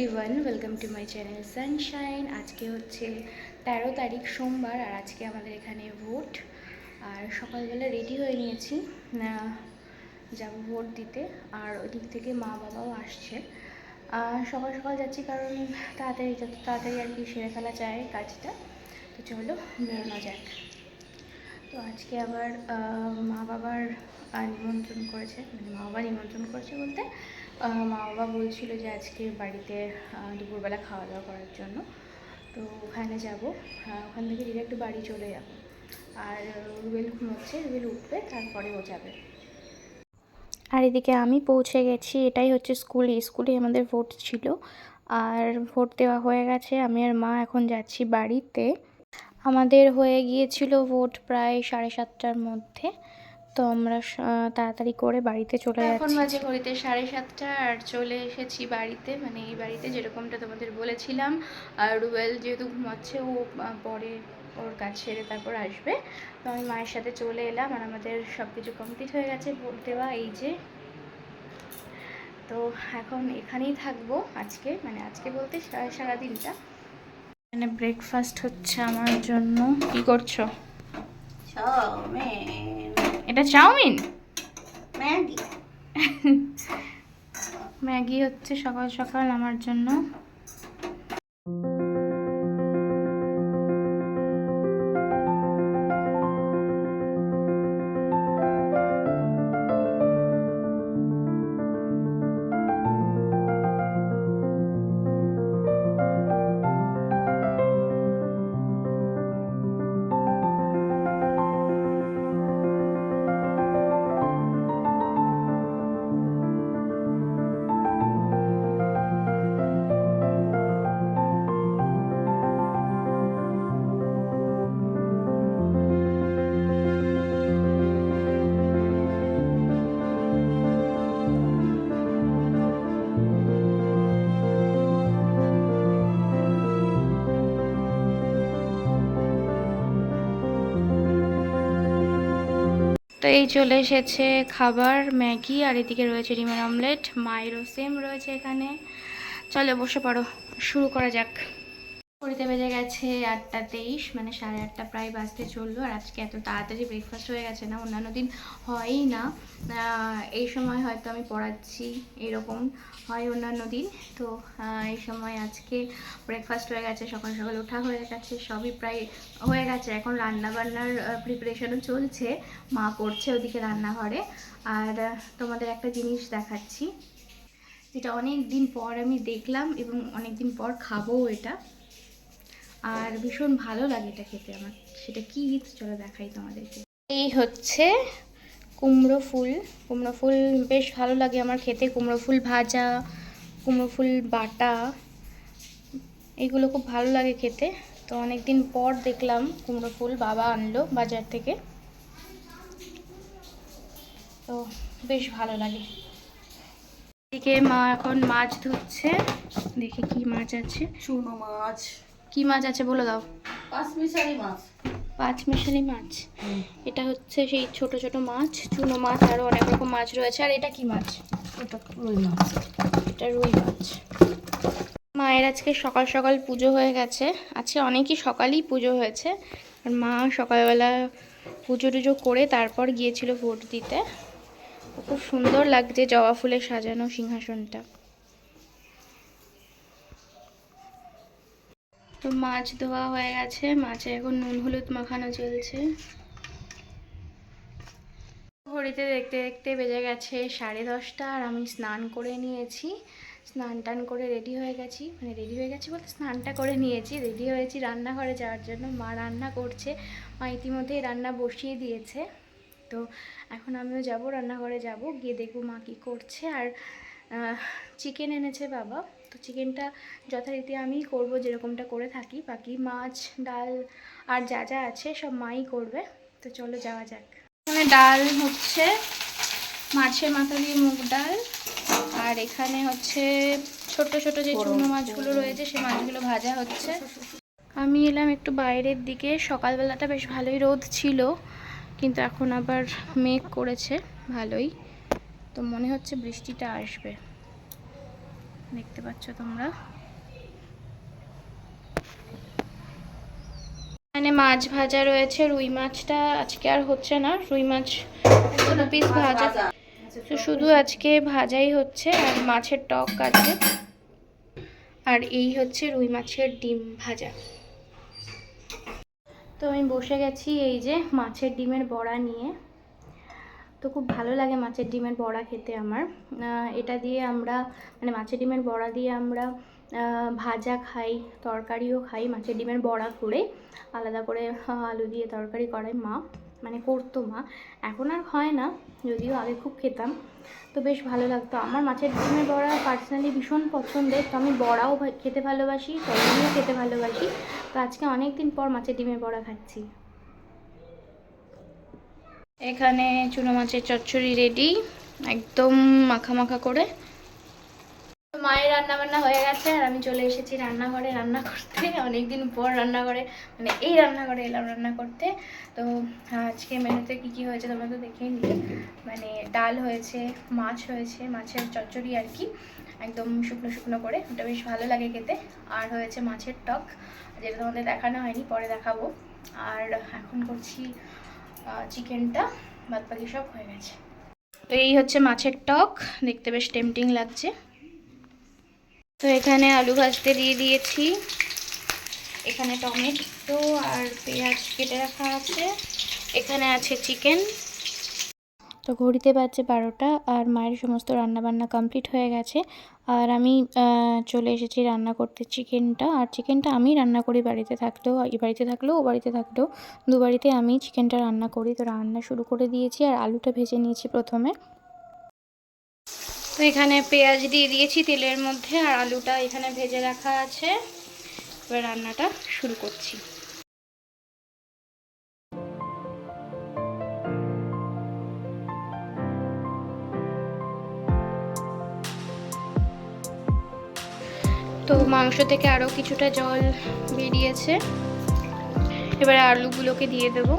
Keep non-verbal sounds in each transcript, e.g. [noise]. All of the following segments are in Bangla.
Everyone welcome to my channel sunshine আজকে হচ্ছে তেরো তারিখ সোমবার আর আজকে আমাদের এখানে ভোট। আর সকালবেলা রেডি হয়ে নিয়েছি যাব ভোট দিতে। আর ওদিক থেকে মা বাবাও আসছে। সকাল সকাল যাচ্ছি কারণ তাড়াতাড়ি, যত তাড়াতাড়ি আর কি সেরে ফেলা যায় কাজটা, তো চলো বেরোনো যাক। তো আজকে আবার মা বাবার নিমন্ত্রণ করেছে মানে মা বাবা নিমন্ত্রণ করেছে বলতে মা বাবা বলছিল যে আজকে বাড়িতে দুপুরবেলা খাওয়া দাওয়া করার জন্য। তো ওখানে যাব। ওখান থেকে ডিরেক্ট বাড়ি চলে যাব। আর রুবেল ঘুমোচ্ছে, রুবেল উঠবে, তারপরে ও যাবে। আর এদিকে আমি পৌঁছে গেছি, এটাই হচ্ছে স্কুল স্কুলে আমাদের ভোট ছিল। আর ভোট দেওয়া হয়ে গেছে। আমি আর মা এখন যাচ্ছি বাড়িতে। আমাদের হয়ে গিয়েছিল ভোট প্রায় সাড়ে সাতটার মধ্যে। তো আমরা তাড়াতাড়ি করে বাড়িতে চলে যাচ্ছি এখন মাঝে ঘড়িতে সাড়ে সাতটা আর চলে এসেছি বাড়িতে। মানে এই বাড়িতে যেরকমটা তোমাদের বলেছিলাম আর রুবেল যেহেতু ঘুমাচ্ছে ও পরে ওর কাজ সেরে তারপর আসবে। তো আমি মায়ের সাথে চলে এলাম আর আমাদের সব কিছু কমপ্লিট হয়ে গেছে ভোট দেওয়া এই যে। তো এখন এখানেই থাকব আজকে মানে আজকে বলতে সারাদিনটা। মানে ব্রেকফাস্ট হচ্ছে আমার জন্য। কি করছ? চাউমিন। এটা চাউমিন? ম্যাগি। [laughs] ম্যাগি হচ্ছে সকাল সকাল আমার জন্য। এই চলে এসেছে খাবার, ম্যাগি, আর এদিকে রয়েছে ডিমের অমলেট, মায়েরও সেম রয়েছে এখানে। চলে বসে পড়ো, শুরু করা যাক। ঘড়িতে বেজে গেছে আটটা তেইশ মানে সাড়ে আটটা প্রায় বাজতে চলল। আর আজকে এত তাড়াতাড়ি ব্রেকফাস্ট হয়ে গেছে না, অন্যান্য দিন হয়ই না। এই সময় হয়তো আমি পড়াচ্ছি এরকম, হয় অন্যান্য দিন। তো এই সময় আজকে ব্রেকফাস্ট হয়ে গেছে, সকাল সকাল ওঠা হয়ে গেছে, সবই প্রায় হয়ে গেছে। এখন রান্না বান্নার প্রিপারেশনও চলছে, মা করছে ওদিকে রান্নাঘরে। আর তোমাদের একটা জিনিস দেখাচ্ছি, যেটা অনেক দিন পর আমি দেখলাম এবং অনেক দিন পর খাব এটা। আর ভীষণ ভালো লাগে এটা খেতে আমার। সেটা কি চলো দেখাই তোমাদেরকে। এই হচ্ছে কুমড়ো ফুল। কুমড়ো ফুল বেশ ভালো লাগে আমার খেতে। কুমড়ো ফুল ভাজা, কুমড়ো ফুল বাটা, এগুলো খুব ভালো লাগে খেতে। তো অনেক দিন পর দেখলাম কুমড়ো ফুল বাবা আনলো বাজার থেকে। তো বেশ ভালো লাগে। এদিকে মা এখন মাছ ধুচ্ছে দেখি কি মাছ আছে। চুনো মাছ। কি মাছ আছে বলে দাও? পাঁচমিশালি মাছ। পাঁচ মিশালি মাছ এটা হচ্ছে সেই ছোট ছোট মাছ চুনো মাছ আরও অনেক রকম মাছ রয়েছে। আর এটা কি মাছ? ওটা রুই মাছ। এটা রুই মাছ। মায়ের আজকে সকাল সকাল পুজো হয়ে গেছে। আজকে অনেকই সকালেই পুজো হয়েছে। আর মা সকালবেলা পুজো টুজো করে তারপর গিয়েছিল ভোট দিতে। খুব সুন্দর লাগছে জবা ফুলে সাজানো সিংহাসনটা। তো মাছ ধোয়া হয়ে গেছে। মাছে এখন নুন হলুদ মাখানো চলছে। ঘড়িতে দেখতে দেখতে বেজে গেছে সাড়ে দশটা আর আমি স্নান করে নিয়েছি। স্নান টান করে রেডি হয়ে গেছি। মানে রেডি হয়ে গেছি বলতে স্নানটা করে নিয়েছি। রেডি হয়েছি রান্নাঘরে যাওয়ার জন্য। মা রান্না করছে। মা ইতিমধ্যেই রান্না বসিয়ে দিয়েছে। তো এখন আমিও যাব, রান্নাঘরে যাব। গিয়ে দেখব মা কী করছে। আর চিকেন এনেছে বাবা। তো চিকেনটা যথারীতি আমি করব যেরকমটা করে থাকি। বাকি মাছ ডাল আর যা যা আছে সব মাই করবে। তো চলো যাওয়া যাক। এখানে ডাল হচ্ছে মাছের মাথা দিয়ে মুগ ডাল। আর এখানে হচ্ছে ছোট ছোট যে চুনো মাছগুলো রয়েছে সেই মাছগুলো ভাজা হচ্ছে। আমি এলাম একটু বাইরের দিকে। সকালবেলাটা বেশ ভালোই রোদ ছিল কিন্তু এখন আবার মেঘ করেছে ভালোই। তো মনে হচ্ছে বৃষ্টিটা আসবে। দেখতে পাচ্ছ তোমরা। এখানে মাছ ভাজা রয়েছে রুই মাছটা আজকে আর হচ্ছে না রুই মাছ দু পিস ভাজা। তো শুধু আজকে ভাজাই হচ্ছে আর মাছের টক আছে। আর এই হচ্ছে রুই মাছের ডিম ভাজা। তো আমি বসে গেছি এই যে মাছের ডিমের বড়া নিয়ে। তো খুব ভালো লাগে মাছের ডিমের বড়া খেতে আমার। এটা দিয়ে আমরা মানে মাছের ডিমের বড়া দিয়ে আমরা ভাজা খাই, তরকারিও খাই মাছের ডিমের বড়া করে। আলাদা করে আলু দিয়ে তরকারি করে মা মানে করতো মা। এখন আর হয় না, যদিও আগে খুব খেতাম। তো বেশ ভালো লাগতো। আমার মাছের ডিমের বড়া পার্সোনালি ভীষণ পছন্দের। তো আমি বড়াও খেতে ভালোবাসি, তরকারিও খেতে ভালোবাসি। তো আজকে অনেক দিন পর মাছের ডিমের বড়া খাচ্ছি। এখানে চুনো মাছের চচ্চড়ি রেডি একদম মাখা মাখা করে। মায়ের রান্না বান্না হয়ে গেছে, আর আমি চলে এসেছি রান্নাঘরে রান্না করতে। [laughs] অনেকদিন পর রান্নাঘরে মানে এই রান্নাঘরে এলাম রান্না করতে। তো আজকে মেনুতে কি কি হয়েছে তোমরা তো দেখেই নিলে। মানে ডাল হয়েছে, মাছ হয়েছে, মাছের চচ্চড়ি আর কি। একদম শুকনো শুকনো করে, ওটা বেশ ভালো লাগে খেতে। আর হয়েছে মাছের টক, যেটা তোমাদের দেখানো হয়নি, পরে দেখাবো। আর এখন করছি চিকেনটা বাদ বাকি সব হয়ে গেছে। তো এই হচ্ছে মাছের টক, দেখতে বেশ টেম্পটিং লাগছে। তো এখানে আলু ভাজতে দিয়ে দিয়েছি। এখানে টমেটো আর পেঁয়াজ কেটে রাখা আছে। এখানে আছে চিকেন। তো ঘড়িতে বাজছে বারোটা আর মায়ের সমস্ত রান্না বান্না কমপ্লিট হয়ে গেছে। আর আমি চলে এসেছি রান্না করতে চিকেনটা। আর চিকেনটা আমি রান্না করি বাড়িতে থাকলেও, এই বাড়িতে থাকলেও, ও বাড়িতে থাকলেও। দু বাড়িতে আমি চিকেনটা রান্না করি। তো রান্না শুরু করে দিয়েছি আর আলুটা ভেজে নিয়েছি প্রথমে। তো এখানে পেঁয়াজ দিয়ে দিয়েছি তেলের মধ্যে আর আলুটা এখানে ভেজে রাখা আছে। এবার রান্নাটা শুরু করছি। তো মাংস থেকে আরও কিছুটা জল বেরিয়েছে। এবারে আলুগুলোকে দিয়ে দেবো।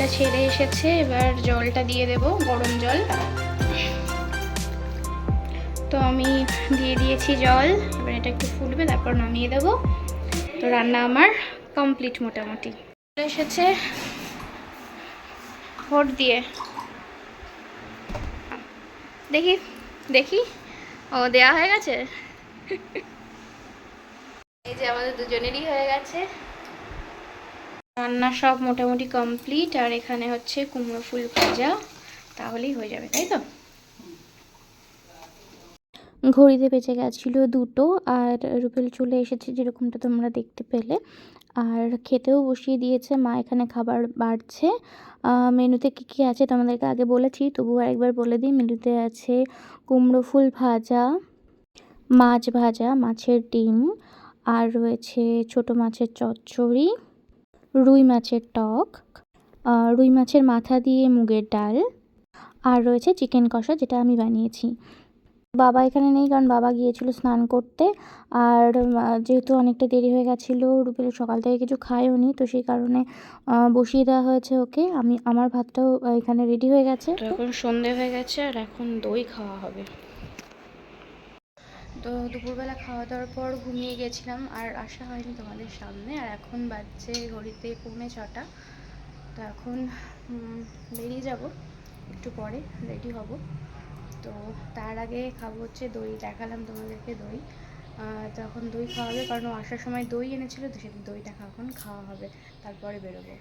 তেলটা ছেড়ে এসেছে, এবার জলটা দিয়ে দেব, গরম জল। তো আমি দিয়ে দিয়েছি জল, এবার এটা একটু ফুটবে তারপর নামিয়ে দেব। তো রান্না আমার কমপ্লিট মোটামুটি। এসেছে ভোট দিয়ে। দেখি দেখি। ও, দেয়া হয়ে গেছে? এই যে আমাদের দুজনেরই হয়ে গেছে। রান্না সব মোটামুটি কমপ্লিট আর এখানে হচ্ছে কুমড়ো ফুল ভাজা, তাহলেই হয়ে যাবে, তাই তো? ঘড়িতে বেঁচে গেছিল দুটো, আর রুবেল চলে এসেছে যেরকমটা তোমরা দেখতে পেলে। আর খেতেও বসিয়ে দিয়েছে, মা এখানে খাবার বাড়ছে। মেনুতে কী কী আছে তোমাদেরকে আগে বলেছি, তবুও আরেকবার বলে দিই, মেনুতে আছে কুমড়ো ফুল ভাজা, মাছ ভাজা, মাছের ডিম, আর রয়েছে ছোট মাছের চচ্চড়ি রুই মাছের টক রুই মাছের মাথা দিয়ে মুগের ডাল, আর রয়েছে চিকেন কষা যেটা আমি বানিয়েছি। বাবা এখানে নেই কারণ বাবা গিয়েছিল স্নান করতে, আর যেহেতু অনেকটা দেরি হয়ে গেছিল, রুবেল সকাল থেকে কিছু খায়ও নি, তো সেই কারণে বসিয়ে দেওয়া হয়েছে ওকে। আমি, আমার ভাতটাও এখানে রেডি হয়ে গেছে। এখন সন্ধে হয়ে গেছে, আর এখন দই খাওয়া হবে। তো দুপুরবেলা খাওয়া দাওয়ার পর ঘুমিয়ে গেছিলাম আর আসা হয়নি তোমাদের সামনে। আর এখন বাজছে ঘড়িতে পৌনে ছটা। তো এখন বেরিয়ে যাব একটু পরে রেডি হব। তো তার আগে খাব হচ্ছে দই দেখালাম তোমাদেরকে দই। আহ, তো এখন দই খাওয়া হবে কারণ আসার সময় দই এনেছিল তো সেটা দইটা এখন খাওয়া হবে তারপরে বেরোবো।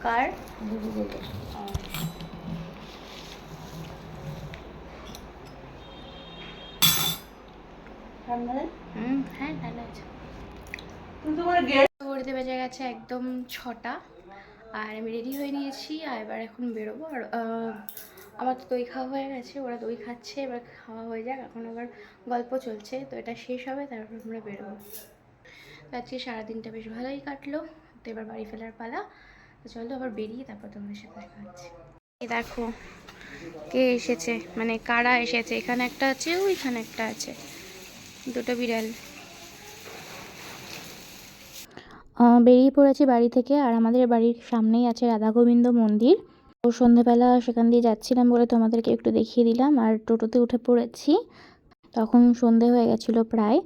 কার? হুম হ্যাঁ ভালো আছে। ঘড়িতে বেজে গেছে একদম ছটা। আর আমি রেডি হয়ে নিয়েছি আর এবার এখন বেরোবো। আর আমার তো দই খাওয়া হয়ে গেছে ওরা দই খাচ্ছে এবার খাওয়া হয়ে যাক। এখন আবার গল্প চলছে তো এটা শেষ হবে তারপর আমরা বেরোবো। আজকে সারাদিনটা বেশ ভালোই কাটলো তো এবার বাড়ি ফেরার পালা। তো চলো আবার বেরিয়ে তারপর তোমাদের সাথে দেখা হচ্ছে। এই দেখো কে এসেছে? মানে কারা এসেছে? এখানে একটা আছে ওইখানে একটা আছে। দুটো বিড়াল। বেরিয়ে পড়েছি বাড়ি থেকে আর আমাদের বাড়ির সামনেই আছে রাধা গোবিন্দ মন্দির। তো সন্ধেবেলা সেখান দিয়ে যাচ্ছিলাম বলে তোমাদেরকে একটু দেখিয়ে দিলাম আর টোটোতে উঠে পড়েছি। তখন সন্ধে হয়ে গেছিল প্রায়।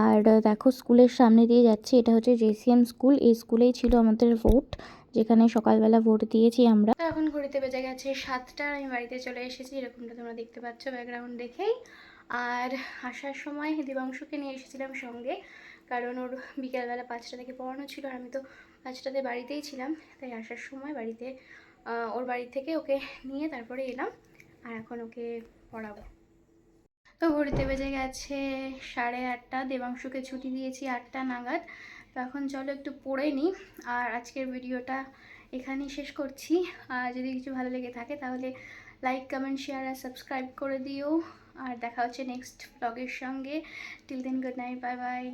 আর দেখো স্কুলের সামনে দিয়ে যাচ্ছি এটা হচ্ছে জেসিএম স্কুল। এই স্কুলেই ছিল আমাদের ভোট যেখানে সকালবেলা ভোট দিয়েছি আমরা। এখন ঘড়িতে বেজে গেছে সাতটা আমি বাড়িতে চলে এসেছি এরকমটা তোমরা দেখতে পাচ্ছ ব্যাকগ্রাউন্ড দেখেই। আর আসার সময় দিবাংশুকে নিয়ে এসেছিলাম সঙ্গে, কারণ ওর বিকেলবেলা পাঁচটা থেকে পড়ানো ছিল আর আমি তো পাঁচটাতে বাড়িতেই ছিলাম, তাই আসার সময় বাড়িতে ওর বাড়ি থেকে ওকে নিয়ে তারপরে এলাম আর এখন ওকে পড়াবো। তো ঘড়িতে বেজে গেছে সাড়ে আটটা, দেবাংশুকে ছুটি দিয়েছি আটটা নাগাদ, তো এখন চলো একটু পড়ে নিই। আর আজকের ভিডিওটা এখানেই শেষ করছি। আর যদি কিছু ভালো লেগে থাকে তাহলে লাইক, কমেন্ট, শেয়ার আর সাবস্ক্রাইব করে দিও। আর দেখা হচ্ছে নেক্সট ব্লগের সঙ্গে। Till then good night bye bye